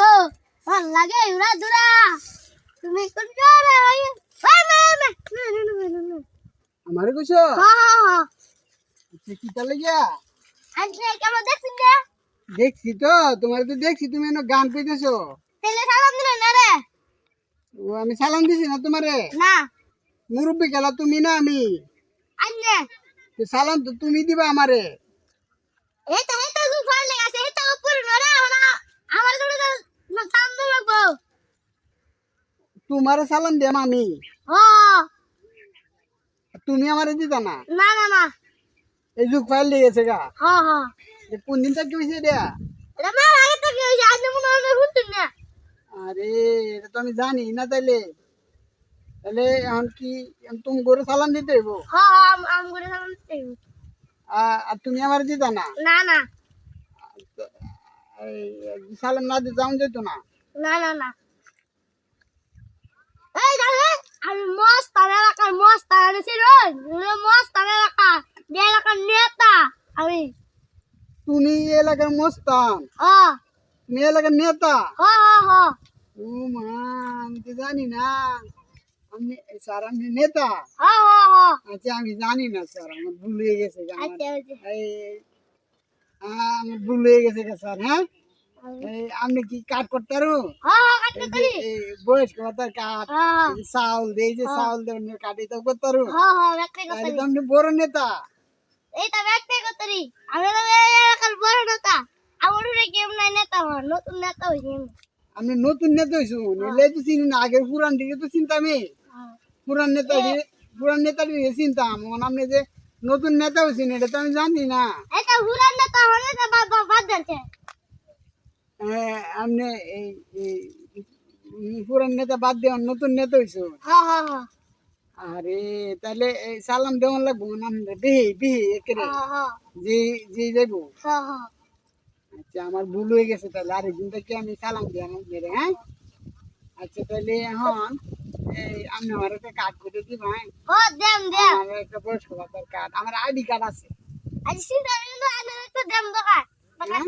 গো। ভালো লাগে উড়া দুরা তুমি কোন করে হই আমারে কইছ? হ্যাঁ হ্যাঁ আচ্ছা, কি তালে গিয়া আজকে আচ্ছা, কেমন দেখছিস না দেখছি তো তোমার তো দেখছি তুমি এনে গান কইতেছো। তাহলে সালাম দিলে না রে? ও আমি সালাম দিছি না তোমারে? না। মুরব্বি গেলা তুমি না আমি? আন্নে সালাম তো তুমি দিবা আমারে। এই তো তোমারে সালাম দিয়াম আমি। তুমি আমারে দিতা না? না না না। এই যুগ ফাইল দিয়ে গেছে গা। হ্যাঁ হ্যাঁ কোন দিন থেকে হয়েছে এটা? এটা মা আগে থেকে ওই আজ মনে হয় শুনতেন না। আরে এটা তো আমি জানি না তাইলে। তাহলে এখন কি তুমি গরু সালাম দিতে হইব? হ্যাঁ হ্যাঁ আম আম সালাম দিতে হইব। আ- আর তুমি আমার দিতা না? না না। সালাম না দিতে যাও যেত না? না না না। এই দাদা আমি মস্ত এলাকার মস্ত তার আনেছি রোজ। মস্ত তার এলাকা। যে এলাকার নেতা আমি। তুমি এলাকার মস্তান। তুমি এলাকার নেতা। ও মা আমি তো জানি না। আমি স্যার আমি নেতা। আচ্ছা আমি জানি না স্যার আমার ভুল হয়ে গেছে আমার। আচ্ছা আচ্ছা। আমার ভুল হয়ে গেছে স্যার হ্যাঁ? আপনি কি কাট করতে পারো হ্যাঁ হ্যাঁ বয়স্ক হ্যাঁ। এই যে চাউল দেই যে চাউল দেওয়ার কাটি তো করতে পারো হ্যাঁ হ্যাঁ আপনি বড় নেতা। এইটা ব্যক্তি করতে আমি তো এলাকার বড় নেতা। আমার কেমন নাই নেতা হওয়ার নতুন নেতা হয়েছি আমি। নতুন নেতা হয়েছো নিলে তো চিনি না আগের পুরান দিকে তো চিন্তা আমি হ্যাঁ। পুরান নেতা পুরান নেতা চিন্তাম। এখন আপনি যে নতুন নেতা হয়েছেন এটা তো আমি জানি না। এটা হুরান নেতা হলে বাদ হ্যাঁ, আপনি এই পুরান নেতা বাদ দিয়ে নতুন নেতা হয়েছো হ্যাঁ হ্যাঁ হ্যাঁ আরে তাহলে এই সালাম দেওয়ান লাগবো আমরা বিহি বিহি একেরে হ্যাঁ হ্যাঁ যে যে যাব হ্যাঁ হ্যাঁ আচ্ছা আমার ভুল হয়ে গেছে তাহলে আরেকদিন থেকে আমি সালাম দিয়ে আমার হ্যাঁ? আচ্ছা তাহলে এখন এই আপনি আমার একটা কার্ড করে দিন হ্যাঁ আমার একটা বয়স্ক ভাতার কার্ড আমার আইডি কার্ড আছে। কিন্তু আনে তো দেম দোকান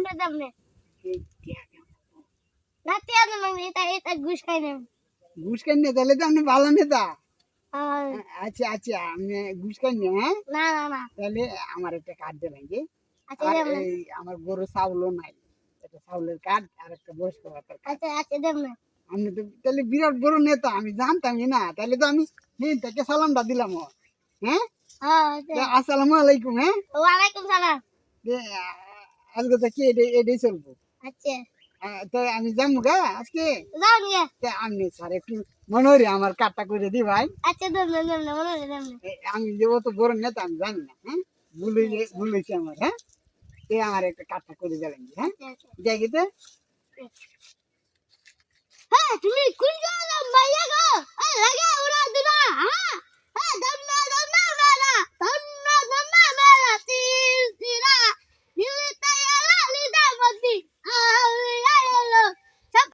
করে দেম হ্যাঁ। আচ্ছা আচ্ছা হ্যাঁ আচ্ছা আচ্ছা আচ্ছা বিরাট বড় নেতা আমি জানতামই না তাহলে তো আমি হ্যাঁ তাকে সালামটা দিলাম। হ্যাঁ হ্যাঁ আচ্ছা। আসসালামু আলাইকুম হ্যাঁ আজকে তো কি এটাই চলবো আচ্ছা। তো আমি যাব গা আজকে? তা আপনি স্যার একটু আমার কার্ডটা করে দি ভাই। আচ্ছা আমি যে অত বড় নেতা আমি জানি না হ্যাঁ? ভুল আমার হ্যাঁ? এ আমার একটা কার্ডটা করে হ্যাঁ? আচ্ছা আচ্ছা। যাই গেতে হ্যাঁ তুমি কোন জায়গা